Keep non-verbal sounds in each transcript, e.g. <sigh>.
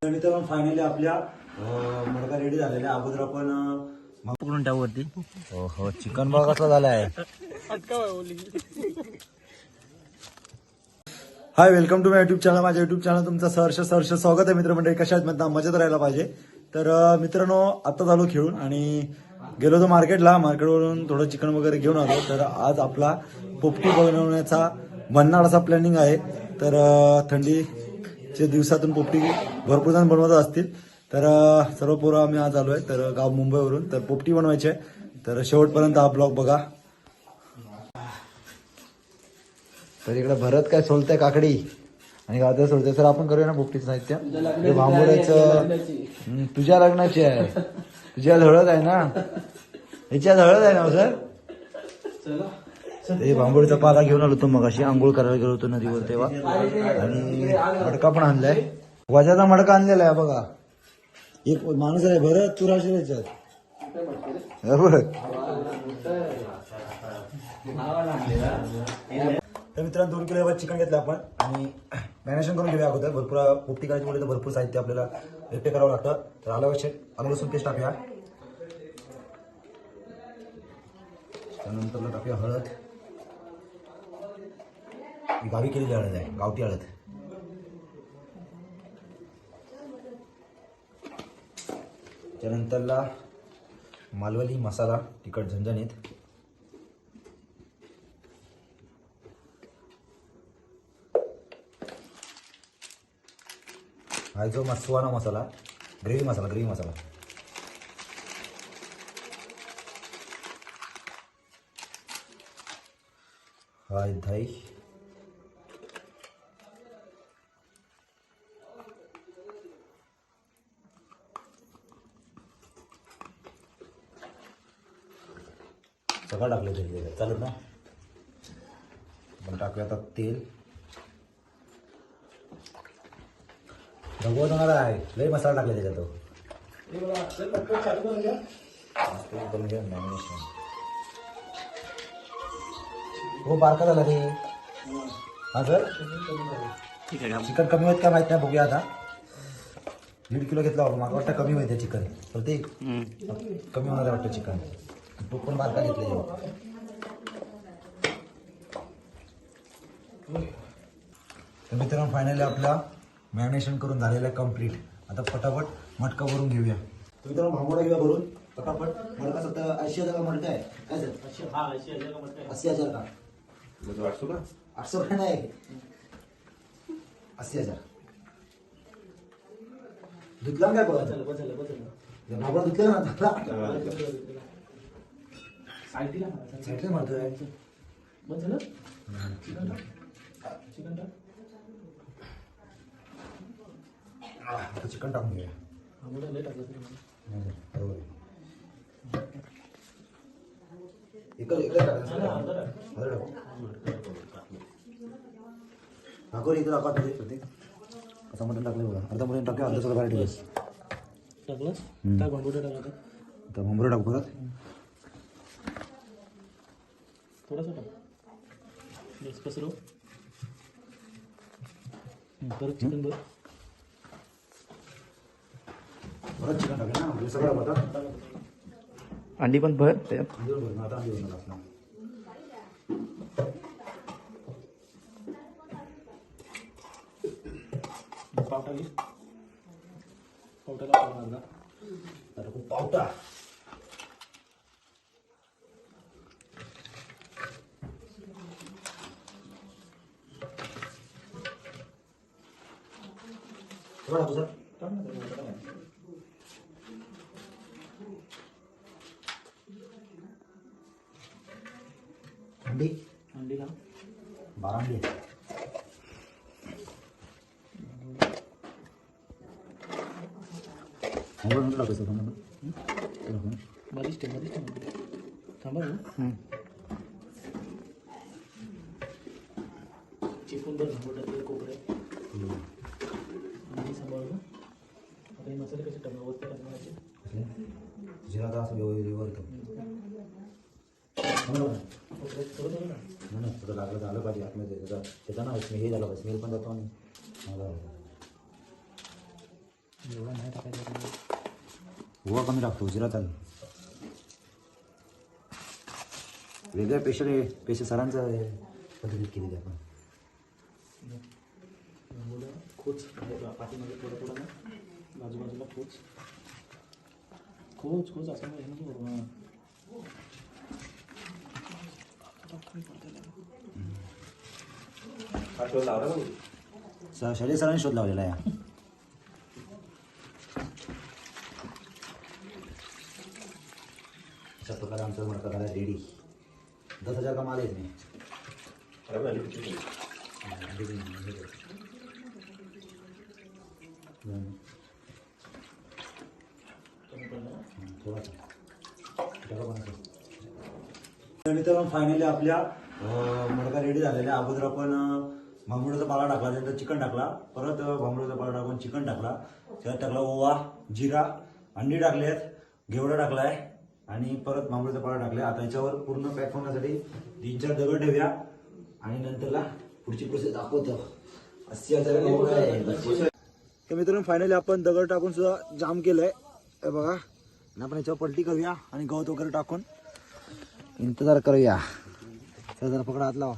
तर मित्रांनो फायनली आपल्या मडका रेडी झालेल्या. अगोदर आपण पकडून ठेव वरती हो हो चिकन बघा कसला झालाय. Hi welcome to my YouTube channel माझ्या युट्यूब चॅनल तुमचं सहर्ष सहर्ष स्वागत आहे मित्रमंडळी. कशा आहेत? म्हणता मजेत राहायला पाहिजे. तर मित्रांनो आता झालो खेळून आणि गेलो होतो मार्केटला. मार्केटवरून थोडं चिकन वगैरे घेऊन आलो. तर आज आपला पोपटी बनवण्याचा भन्नाड असा प्लॅनिंग आहे. तर थंडीच्या दिवसातून पोपटी भरपूर जण बनवत असतील. तर सर्व पोरं आम्ही आज आलो आहे तर गाव मुंबईवरून. तर पोपटी बनवायची आहे. तर शेवटपर्यंत हा ब्लॉग बघा. तर इकडे भरत काय सोलतंय काकडी? आणि गाजर सोलतंय सर आपण करूया ना पोपटीचं साहित्य? हे भांबोड्याचं तुझ्या लग्नाची आहे. तुझ्या हळद आहे ना? ह्याच्यात हळद आहे ना हो, सर? हे भांबोडीचा पाला घेऊन आलो होतो मग अशी आंघोळ करायला गेलो होतो नदीवर तेव्हा. आणि मडका पण आणलाय. वजाचा मडका आणलेला आहे बघा. एक माणूस आहे भरत तू राहशील याच्यात. बरोबर तर मित्रांनो दोन किलो चिकन घेतलं आपण आणि <clears throat> मॅरिनेशन करून घेऊया अगोदर. भरपूर पोपटी करायची म्हटलं तर भरपूर साहित्य आपल्याला एकटे करावं लागतं. तर आलं वर्ष आलं लसूण पेस्ट टाकूया. त्यानंतर टाकूया हळद. ही गावी केलेली हळद आहे गावठी हळद. त्यानंतरला मालवली मसाला तिखट झणझणीत. हा जो मस- मसाला ग्रेव्ही मसाला ग्रेव्ही मसाला. हा धाई सगळं टाकलं तरी चालत ना? पण टाकूया आता तेल. भगवत होणार आहे. लई मसाला टाकला त्याच्यात तो. हो बारका झाला रे. हा सर? चिकन कमी होत का माहीत नाही बघूया आता. दीड किलो घेतला बाबा मला वाटतं कमी होईल चिकन. प्रत्येक कमी होणार आहे वाटतं चिकन. तो पण बारका घेतलं मित्रांनो फायनली आपला मॅरिनेशन करून झालेलं आहे कंप्लीट आता पटापट मटका भरून घेऊया. तर मित्रांनो भांबोडा घेऊया भरून. पटापट. मडका सध्या ऐंशी हजार का मडका आहे. काय सर? अस्सी हजार का? आठशे रुपये नाही. अस्सी हजार. धुतला काय बघा भांबोडा धुतला ना धुतला. साईडला मारतोय आह, आता चिकन टाकून घेऊया नाही, नाही, बरोबर आहे. एकच एकच टाकायचं ना? बरं टाकू. दाखव रे, इथं दाखव आता ते प्रत्येक. कसं मटण टाकलं बघा अर्धा मटण टाकूया अर्धा सगळं बाहेर ठेवूस टाकलंस. काय भांडुटा टाकला आता भंबरं टाकू परत थोडासा टाक बस पसरव परत चिकन बघ परत चिकन टाकूया ना म्हणजे सगळं आता अंडी पण भर त्याच्यात अंडी भरून आता अंडी भरून टाकणार. पाव टाकली पावट्याला पाव मारला आता खूप पावटा सगळं टाकू सर अंडी अंडी का बारा अंडी अंघोळ नंतर टाकायचं का मग? ते टाकू ना. बरीच ठेव बरीच ठेव थांबा ना चिकून बघ भांडुटातले कोपरे आणि सांभाळून आता हे मसाले कसे टाकणार वरती टाकण्याचे जिरा तर असं व्यवस्थित थोडं थोडं म्हणून तुझं लागलं झालं पाहिजे आतमध्ये त्याचा त्याचा ना स्मेल हे झालं पाहिजे स्मेल पण जातो आणि मला नाही टाकायचं ओवा कमी लागतो जिरा चालेल वेगळ्या पेशल पेशल सरांचं पद्धतीत केलेली आपण खोच पाठीमध्ये थोडं थोडं ना बाजूबाजूला खोच खोच खोच असं नाही नको हां स- शैलेश सरांनी शोध लावलेला आहे अशा प्रकारे आमचं मडका झाला रेडी दस हजार का माल येत नाही? मित्रांनो फायनली आपल्या मडका रेडी झालेल्या अगोदर आपण अं, भांबुडाचा पाला टाकला त्यानंतर चिकन टाकला परत अं, भांबुडाचा पाला टाकून चिकन टाकला. त्यात टाकला ओवा जिरा अंडी टाकले आहेत घेवडा टाकलाय आणि परत भांबुडाचा पाला टाकलाय. आता याच्यावर पूर्ण पॅक होण्यासाठी तीन चार दगड ठेवूया. आणि नंतरला पुढची प्रोसेस दाखवतो. अस्सी तर मित्रांनो फायनली आपण दगड टाकून सुद्धा जाम केलंय. हे बघा. आणि आपण याच्यावर पलटी करूया आणि गवत वगैरे टाकून. इंतजार करूया. जरा पकडा हात लावा.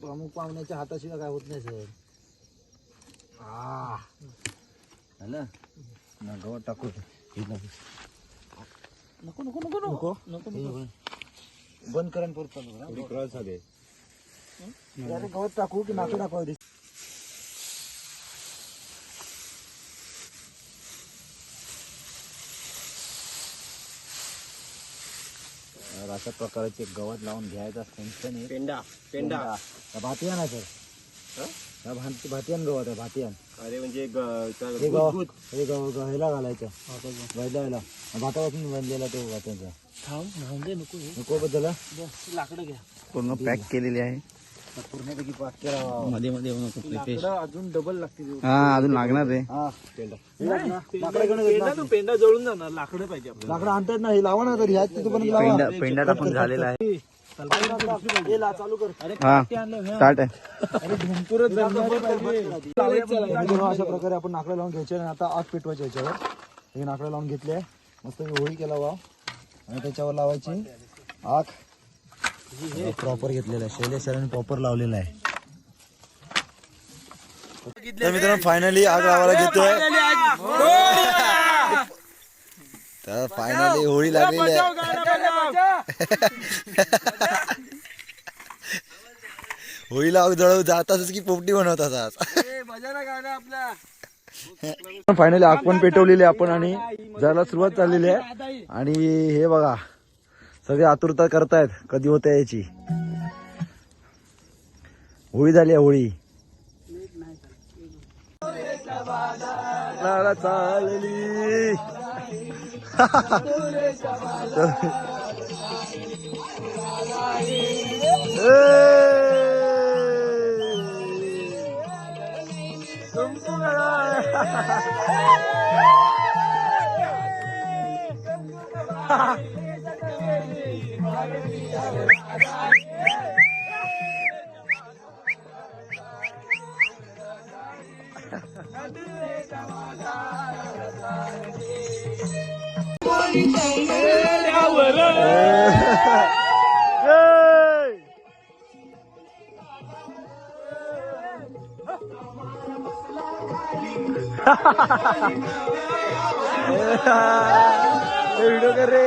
प्रमुख पाहुण्याच्या हाताशिवाय काय होत नाही सर. आ. झालं? ना गवत टाकू नको. नको नको नको नको. नको? हे. बंद. करा आणि परत चालू करा. अरे गवत टाकू की नाकं टाकू तर अशा प्रकारचे गवत लावून घ्यायचा आहे पेंडा पेंडा भातियान आहे सर हा? भात भातियान गवत आहे भातियान. अरे म्हणजे हे गव हे गव गव- ह्याला घालायचं. बैलाला. भातापासून बनलेला तो भात्यांचा थांब राहून दे नको हे. नको बद्दल बस लाकडं घ्या. पूर्ण पॅक केलेली आहे. मध्ये मध्ये नको अजून डबल लागतील. हा अजून लागणार रे. हा. पेंडा. जळून जाणार लाकडं पाहिजे आपल्याला. लाकडं आणतात ना हे लावा ना तर पेंडा पेंडा टाकून झालेला आहे. ला चालू कर. अरे हा. हे. अशा प्रकारे आपण नाकडं लावून घ्यायचे आणि आता आग पेटवायच्या याच्यावर. हे नाकडं लावून घेतले. मस्त होळी केला वा आणि त्याच्यावर लावायची आग. प्रॉपर घेतलेला आहे. शैलेश सरांनी प्रॉपर लावलेला आहे. तर मित्रांनो फायनली आग लावायला घेतोय. तर फायनली होळी लागलेली आहे. होळीला आग जळव जाताच की पोपटी बनवतात फायनली आग पण पेटवलेली आहे आपण आणि जायला सुरुवात चाललेली आहे. आणि हे बघा सगळे आतुरता करतायत कधी होते याची. होळी झाली आहे होळी. लाला चालली. <laughs> व्हिडिओ कर रे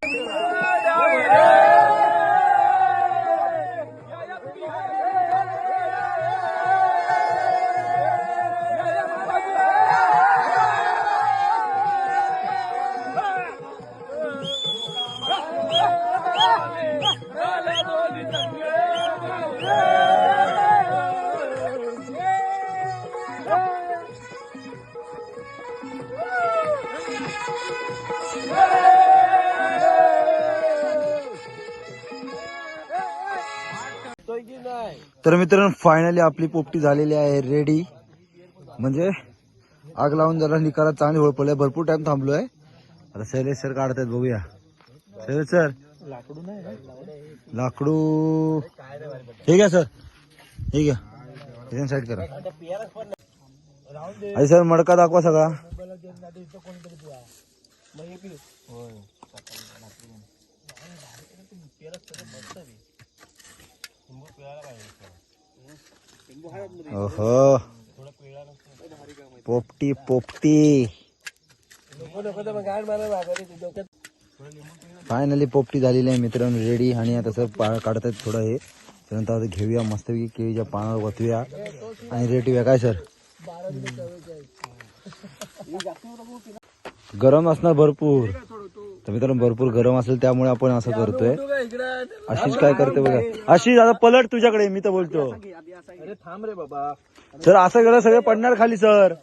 तर मित्रांनो फायनली आपली पोपटी झालेली आहे रेडी म्हणजे आग लावून जरा निकाला चांगली होळ भरपूर टाइम थांबलोय. आता शैलेश सर काढतायत बघूया. शैलेश सर लाकडू. हे घ्या सर हे घ्या. साईड करा. अरे सर मडका दाखवा सगळा. ओहो. पोपटी पोपटी. फायनली पोपटी झालेली आहे मित्रांनो रेडी आणि आता सर पा काढतात थोडं हे. त्यानंतर आता घेऊया मस्तपैकी केळीच्या पानावर वतूया. आणि रेटूया काय सर गरम असणार भरपूर. तर मित्रांनो भरपूर गरम असेल त्यामुळे आपण असं करतोय. आशिष काय करते बघा. आशिष आता पलट तुझ्याकडे मी तर बोलतो. अरे थांब रे बाबा. सर असं गेलं सगळे पडणार खाली सर.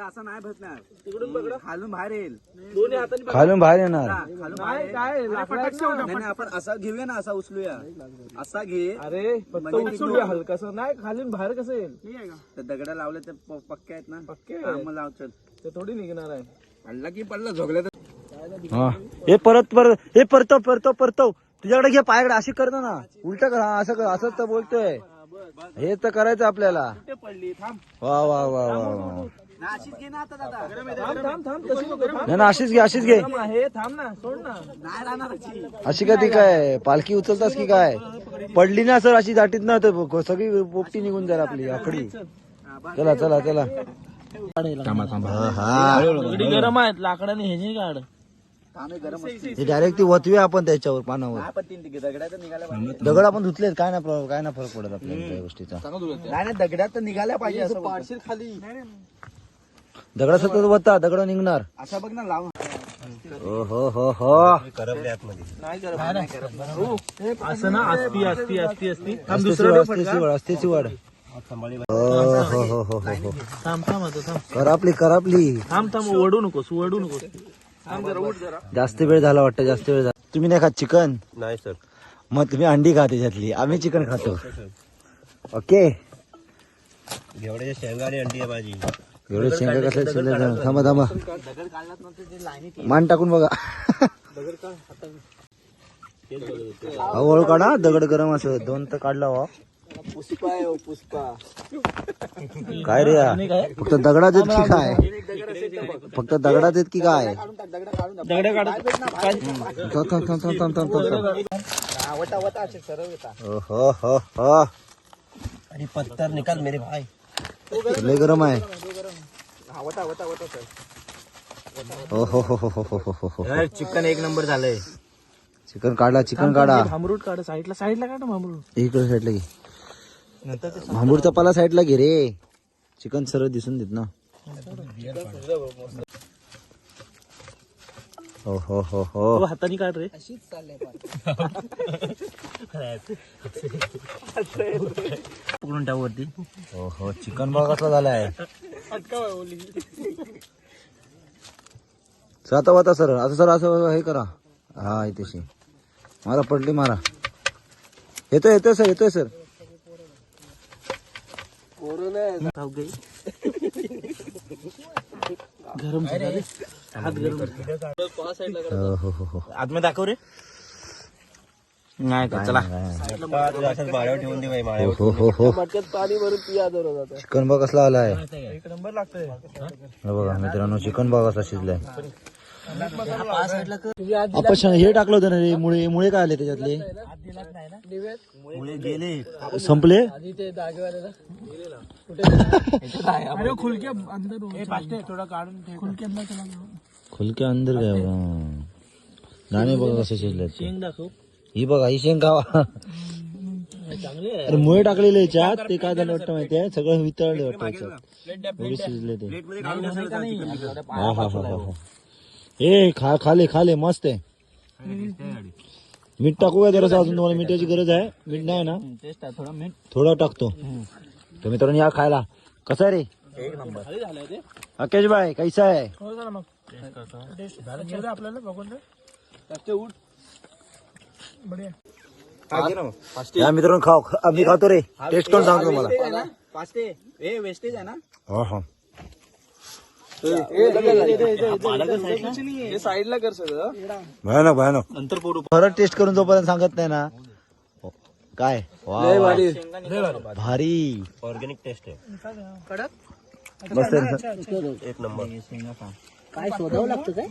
असं नाही भेटणार खालून बाहेर येईल. दोन्ही हाताने खालून बाहेर येणार. खालून आपण असा घेऊया ना असा उचलूया. असा घे. अरे उचलूया हलकासं नाही खाली बाहेर कसं येईल? तर दगडा लावले तर प- पक्के आहेत ना? पक्के? मग लाव चल. ते थोडी निघणार आहे. पडला की पडला झोगल्या तर हा. हे परत परत हे परतव परतव परतव. तुझ्याकडे घे पायाकडे. अशी करतो ना उलट कर. हा असं कर. असंच तर बोलतोय. हे तर करायचं आपल्याला. ते पडली थांब वा वा वा वा. वा अशीच घे ना आता दादा. थांब थांब थांब. तशी नको थांब नाही ना अशीच घे अशीच घे. गरम आहे. थांब ना सोड ना. नाही राहणार अशी. अशी का ती काय? पालखी उचलतास की काय? पडली ना सर अशी दाटीत ना तर सगळी पोपटी निघून जाईल आपली आकडी. चला चला चला. गरम आहेत लाकडाने हे नाही काढ डायरेक्ट ती वतूया आपण त्याच्यावर पानावर. हा, दगड आपण धुतलेत काय नाही प्रॉब्लेम काय नाही फरक पडत आपल्याला त्या गोष्टीचा. नाही नाही तर निघाल्या पाहिजे असं पाडशील खाली. दगड सतत वता दगड निघणार. असा बघ ना लाव ओ हो हो हो. नाही गरम असं ना असती असती असतेची असतेची वाढ हो हो हो हो हो हो. थांब थांब आता थांब. करापली करापली. थांब थांब ओढू नकोस ओढू नकोस. जास्त वेळ झाला वाटतं जास्त वेळ झाला. तुम्ही नाही खात चिकन? नाही सर मग तुम्ही अंडी खा त्याच्यातली. आम्ही चिकन खातो. ओके? घेवड्याच्या शेंगा आणि अंडी आहे भाजी. एवढे शेंगा कसं शिल्लक? थांबा थांबा. मान टाकून बघा. हा, ओळ काढा दगड गरम असं. दोन तर काढला वा पुष्पा आहे पुष्पा काय रे फक्त दगडा आहेत की काय फक्त दगडा आहेत की काय अरे पत्तर निकाल मेरे भाई लय गरम आहे चिकन एक नंबर झालंय चिकन काढा चिकन काढा अमरूट काढा साईडला साईडला काढा अमरूट इकडे साईडला भांबूरचा पाला साईडला घे रे. चिकन सरळ दिसून देत ना. हो हो हो हो. तो हाताने काढ रे. पकडून टाक वरती. हो हो. चिकन बघा कसला झालाय. सर आता वाता सर. असं सर असं हे करा. हा इथेशी मारा पडली मारा. येतोय येतोय सर येतोय सर. गरम झाला रे. हात गरम दाखव रे. नाही का? चला. ठेवून दे हो हो हो हो पाणी भरून पिया दररोज आता चिकन बघ कसला आलाय. एक नंबर लागतोय. बघा मित्रांनो चिकन बघा कसा शिजलाय. आपण हे टाकलं होतं ना रे मुळे मुळे काय आले त्याच्यातले? मुळे गेले. संपले? खुलके अंदर काय बघा कसे शिजले ही बघा ही शेंग खावा अरे मुळे टाकलेले याच्यात ते काय झालं वाटतं माहितीये सगळं वितळले वाटतं याच्यात. शिजले ते. हा हा हा हा. हा. ए खा खाले खाले मस्त आहे. मीठ टाकू का जरासं अजून तुम्हाला मिठाची गरज आहे. मीठ नाही ना? टेस्ट आहे थोडा मीठ. थोडं टाकतो. तर मित्रांनो या खायला. कसं आहे रे? एक नंबर. अकेश भाई कैसा आहे? आपल्याला बघून या मित्रांनो खाऊ आम्ही खातो रे. टेस्ट करून सांगतो तुम्हाला. वेस्टेज आहे ना? हा हा. साईडला कर सगळं. भयानक भयानक. नंतर पोटू खरं टेस्ट करून जोपर्यंत सांगत नाही ना. काय? वा. वा. भारी. ऑर्गॅनिक टेस्ट आहे. मस्त आहे. ना? एक नंबर. काय शोधावं लागतं काय?